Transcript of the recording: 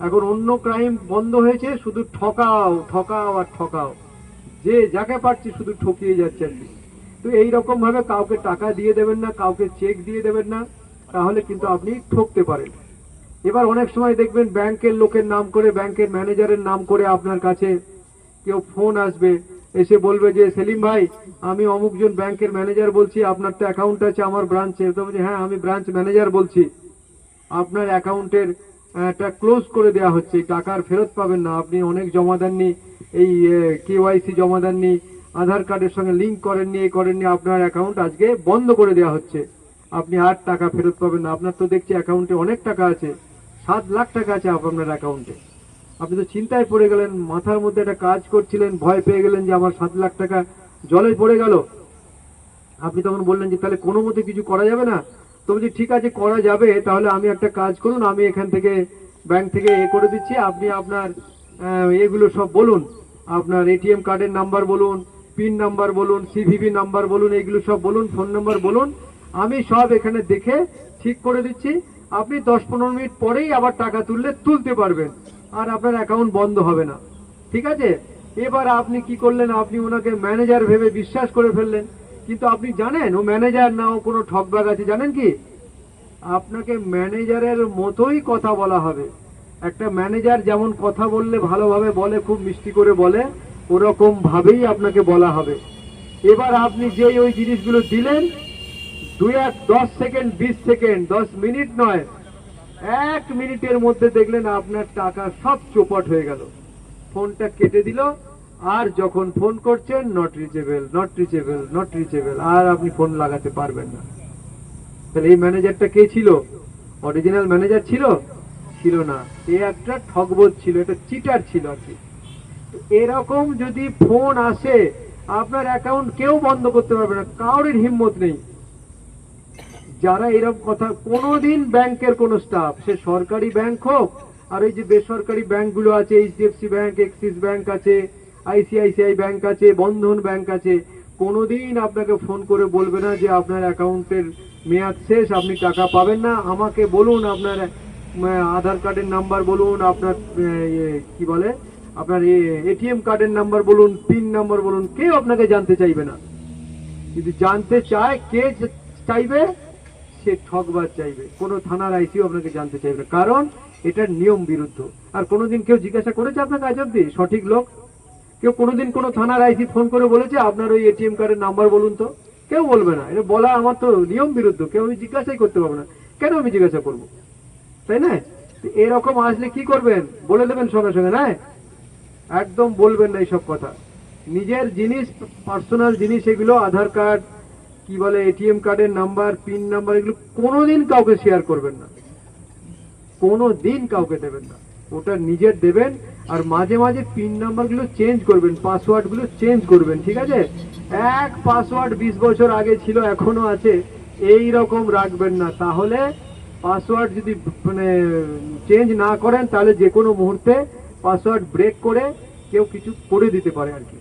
এখন অন্য ক্রাইম বন্ধ হয়েছে, শুধু ঠকাও ঠকাও আর ঠকাও। যে যাকে পারছি শুধু ঠকিয়ে যাচ্ছে আর কি। তো এইরকম ভাবে কাউকে টাকা দিয়ে দেবেন না, কাউকে চেক দিয়ে দেবেন না, তাহলে কিন্তু আপনি ঠকতে পারেন। এবার অনেক সময় দেখবেন ব্যাংকের লোকের নাম করে, ব্যাংকের ম্যানেজারের নাম করে আপনার কাছে কেউ ফোন আসবে, এসে বলবে যে, সেলিম ভাই, আমি অমুকজন ব্যাংকের ম্যানেজার বলছি, আপনার তো অ্যাকাউন্ট আছে আমার ব্রাঞ্চে তো বলছি হ্যাঁ আমি ব্রাঞ্চ ম্যানেজার বলছি। আপনার অ্যাকাউন্টের টা ক্লোজ করে দেওয়া হচ্ছে। টাকার ফেরত পাবেন না। আপনি অনেক জমা দেননি। এই কেওয়াইসি জমা দেননি। আধার কার্ডের সঙ্গে লিংক করেননি এই করেননি। আপনার অ্যাকাউন্ট আজকে বন্ধ করে দেওয়া হচ্ছে। আপনি আর টাকা ফেরত পাবেন না। আপনার তো দেখছি অ্যাকাউন্টে অনেক টাকা আছে। সাত লাখ টাকা আছে আপনার অ্যাকাউন্টে আপনি তো চিন্তায় পড়ে গেলেন, মাথার মধ্যে একটা কাজ করছিলেন, ভয় পেয়ে গেলেন যে আমার সাত লাখ টাকা জলে পড়ে গেল। আপনি তখন বললেন যে তাহলে কোনো মতে কিছু করা যাবে না? তো বলছি ঠিক আছে করা যাবে, তাহলে আমি একটা কাজ করুন, আমি এখান থেকে ব্যাংক থেকে এ করে দিচ্ছি। আপনি আপনার এগুলো সব বলুন। আপনার এটিএম কার্ডের নাম্বার বলুন পিন নাম্বার বলুন সিভিভি নাম্বার বলুন, এগুলো সব বলুন ফোন নাম্বার বলুন। আমি সব এখানে দেখে ঠিক করে দিচ্ছি। আপনি দশ পনেরো মিনিট পরেই আবার টাকা তুললে তুলতে পারবেন, আর আপনার অ্যাকাউন্ট বন্ধ হবে না। ঠিক আছে? এবার আপনি কি করলেন? আপনি ওনাকে ম্যানেজার ভেবে বিশ্বাস করে ফেললেন। কিন্তু আপনি জানেন, ও ম্যানেজার না, ও কোনো ঠকবাগ আছে, জানেন কি? আপনাকে ম্যানেজারের মতোই কথা বলা হবে। একটা ম্যানেজার যেমন কথা বললে, ভালোভাবে বলে, খুব মিষ্টি করে বলে, ওরকম ভাবেই আপনাকে বলা হবে। এবার আপনি যেই ওই জিনিসগুলো দিলেন, দুই এক দশ সেকেন্ড, বিশ সেকেন্ড, দশ মিনিট নয়, এক মিনিটের মধ্যে দেখলেন আপনার টাকা সব চোপট হয়ে গেল। ফোনটা কেটে দিল আর যখন ফোন করছেন not reachable not reachable not reachable আর আপনি ফোন লাগাতে পারবেন না। তাহলে এই ম্যানেজারটা কে ছিল? অরিজিনাল ম্যানেজার ছিল? ছিল না। এ একটা ঠকবোধ ছিল, এটা চিটার ছিল আর কি। এরকম যদি ফোন আসে, আপনার অ্যাকাউন্ট কেউ বন্ধ করতে পারবে না কারোর হিম্মত নেই। যারা এরকম কথা, কোনোদিন ব্যাংকের কোনো স্টাফ সে সরকারি ব্যাংক হোক, আর এই যে বেসরকারি ব্যাংকগুলো আছে, এইচডিএফসি ব্যাংক, এক্সিস ব্যাংক আছে আইসিআইসিআই ব্যাংক আছে বন্ধন ব্যাংক আছে কোনোদিন আপনাকে ফোন করে বলবে না যে আপনার অ্যাকাউন্টের মেয়াদ শেষ আপনি টাকা পাবেন না। আমাকে বলুন আপনার আধার কার্ডের নাম্বার বলুন আপনার ইয়ে, কি বলে আপনার এটিএম কার্ডের নাম্বার বলুন পিন নাম্বার বলুন কেউ আপনাকে জানতে চাইবে না। যদি জানতে চায় কে চাইবে সে ঠকবাজ চাইবে। কোনো থানার আইসিও আপনাকে জানতে চাইবে কারণ এটার নিয়ম বিরুদ্ধ। আর কোনোদিন কেউ জিজ্ঞাসা করেছে আপনাকে আজ অব্দি সঠিক লোক? কেউ কোনোদিন কোনো থানার আইসি ফোন করে বলেছে, আপনার ওই এটিএম কার্ডের নাম্বার বলুন তো। কেউ বলবে না। এটা বলা আমার তো নিয়ম বিরুদ্ধ, কেউ আমি জিজ্ঞাসাই করতে পারব না। কেন আমি জিজ্ঞাসা করব? তাই না? এরকম আসলে কি করবেন? বলে দেবেন সঙ্গে সঙ্গে, না? একদম বলবেন না এইসব কথা। নিজের জিনিস, পার্সোনাল জিনিস এগুলো, আধার কার্ড, কি বলে, এটিএম কার্ডের নাম্বার, পিন নাম্বার, এগুলো কোনোদিন কাউকে শেয়ার করবেন না। কোনো দিন কাউকে দেবেন না। ওটা নিজের দেবেন, আর মাঝে মাঝে পিন নাম্বারগুলো চেঞ্জ করবেন পাসওয়ার্ডগুলো চেঞ্জ করবেন, ঠিক আছে? এক পাসওয়ার্ড বিশ বছর আগে ছিল এখনও আছে, এই রকম রাখবেন না। তাহলে পাসওয়ার্ড যদি মানে চেঞ্জ না করেন, তাহলে যে কোনো মুহূর্তে পাসওয়ার্ড ব্রেক করে কেউ কিছু করে দিতে পারে আর কি।